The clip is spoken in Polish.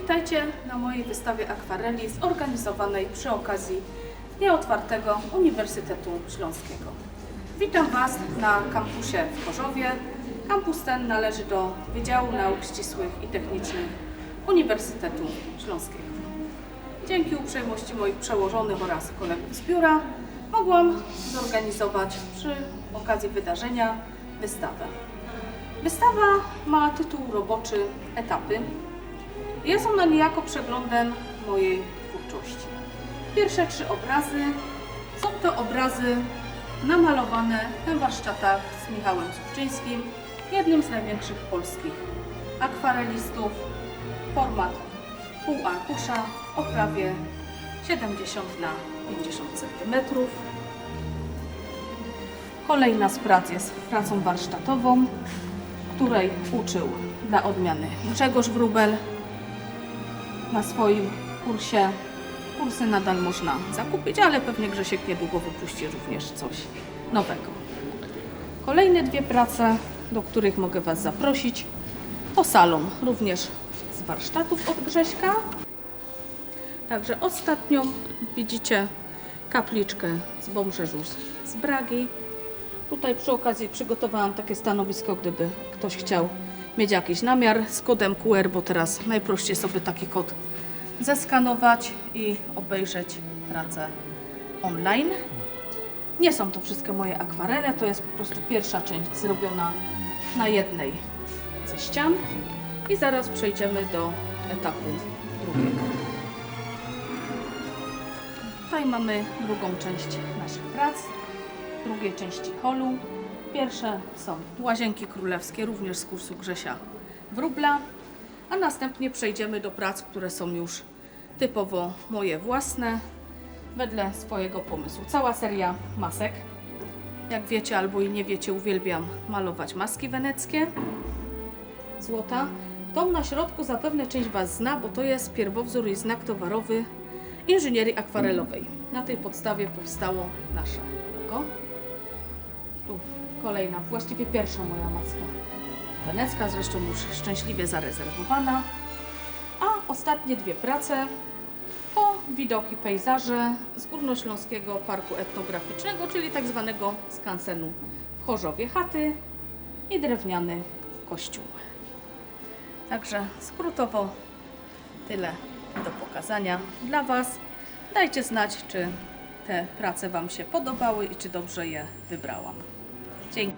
Witajcie na mojej wystawie akwareli zorganizowanej przy okazji Dnia Otwartego Uniwersytetu Śląskiego. Witam Was na kampusie w Chorzowie. Kampus ten należy do Wydziału Nauk Ścisłych i Technicznych Uniwersytetu Śląskiego. Dzięki uprzejmości moich przełożonych oraz kolegów z biura mogłam zorganizować przy okazji wydarzenia wystawę. Wystawa ma tytuł roboczy Etapy. Jest ona niejako przeglądem mojej twórczości. Pierwsze trzy obrazy są to obrazy namalowane na warsztatach z Michałem Subczyńskim, jednym z największych polskich akwarelistów. Format pół arkusza o prawie 70 na 50 cm. Kolejna z prac jest pracą warsztatową, której uczył dla odmiany Grzegorz Wróbel na swoim kursie. Kursy nadal można zakupić, ale pewnie Grzesiek niedługo wypuści również coś nowego. Kolejne dwie prace, do których mogę Was zaprosić, to salon, również z warsztatów od Grześka. Także ostatnią widzicie kapliczkę z Bombrzeżu z Bragi. Tutaj przy okazji przygotowałam takie stanowisko, gdyby ktoś chciał mieć jakiś namiar z kodem QR, bo teraz najprościej sobie taki kod zeskanować i obejrzeć pracę online. Nie są to wszystkie moje akwarele, to jest po prostu pierwsza część zrobiona na jednej ze ścian i zaraz przejdziemy do etapu drugiego. Tutaj mamy drugą część naszych prac, drugiej części holu. Pierwsze są łazienki królewskie, również z kursu Grzesia Wróbla, a następnie przejdziemy do prac, które są już typowo moje własne, wedle swojego pomysłu. Cała seria masek. Jak wiecie albo i nie wiecie, uwielbiam malować maski weneckie złota. Tą na środku zapewne część Was zna, bo to jest pierwowzór i znak towarowy inżynierii akwarelowej. Na tej podstawie powstało nasze logo. Tu kolejna, właściwie pierwsza moja maska wenecka, zresztą już szczęśliwie zarezerwowana. A ostatnie dwie prace to widoki, pejzaże z Górnośląskiego Parku Etnograficznego, czyli tak zwanego skansenu w Chorzowie chaty i drewniany kościół. Także skrótowo tyle do pokazania dla Was. Dajcie znać, czy te prace Wam się podobały i czy dobrze je wybrałam. Jing.